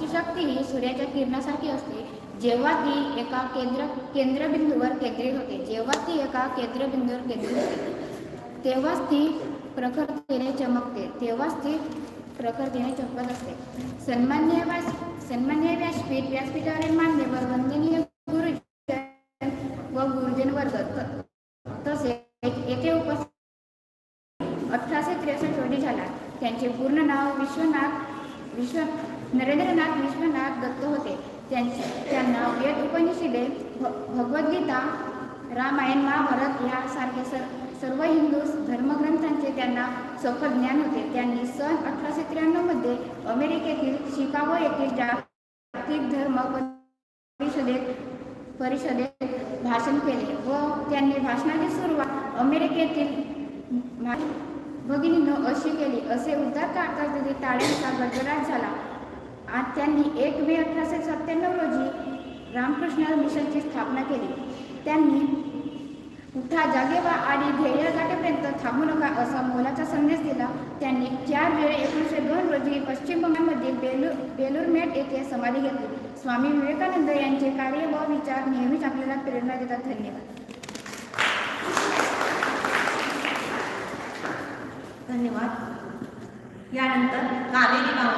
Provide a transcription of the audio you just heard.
भारताची शक्ती ही सूर्याच्या किरणासारखी असते. जेव्हा ती एका केंद्र केंद्रबिंदूवर केंद्रित होते जेव्हा ती एका केंद्रबिंदूवर केंद्रित होते तेव्हाच ती प्रखरतेने चमकते तेव्हाच ती प्रखरतेने चमकत असते. सन्मान्य व्यास सन्मान्य व्यासपीठ व्यासपीठावरील मान्यवर वंदनीय गुरुजन व गुरुजन वर्ग त- तसेच येथे उपस्थित अठराशे त्रेसष्ट रोजी झाला. त्यांचे पूर्ण नाव विश्वनाथ विश्व नरेंद्रनाथ विश्वनाथ दत्त होते. त्यांचे त्यांना वेद उपनिषदे भ- भगवद्गीता रामायण महाभारत यासारखे सर सर्व हिंदू धर्मग्रंथांचे त्यांना सखोल ज्ञान होते. त्यांनी सन अठराशे त्र्याण्णवमध्ये अमेरिकेतील शिकागो येथील जागतिक धर्म परिषदेत परिषदेत भाषण केले व त्यांनी भाषणाची सुरुवात अमेरिकेतील भगिनीनं अशी केली. असे उद्गार काढता तिथे टाळ्यांचा गडगडाट झाला. आज त्यांनी एक मे अठराशे सत्त्याण्णव रोजी रामकृष्ण मिशनची स्थापना केली. त्यांनी उठा जागे आणि ध्येय गाठेपर्यंत थांबू नका असा मोलाचा संदेश दिला. त्यांनी चार वेळे एकोणीसशे दोन रोजी पश्चिम बंगालमधील बेलूर बेलूरमेट येथे समाधी घेतली. स्वामी विवेकानंद यांचे कार्य व विचार नेहमीच आपल्याला प्रेरणा देतात. धन्यवाद. धन्यवाद. यानंतर कावेरी बावणे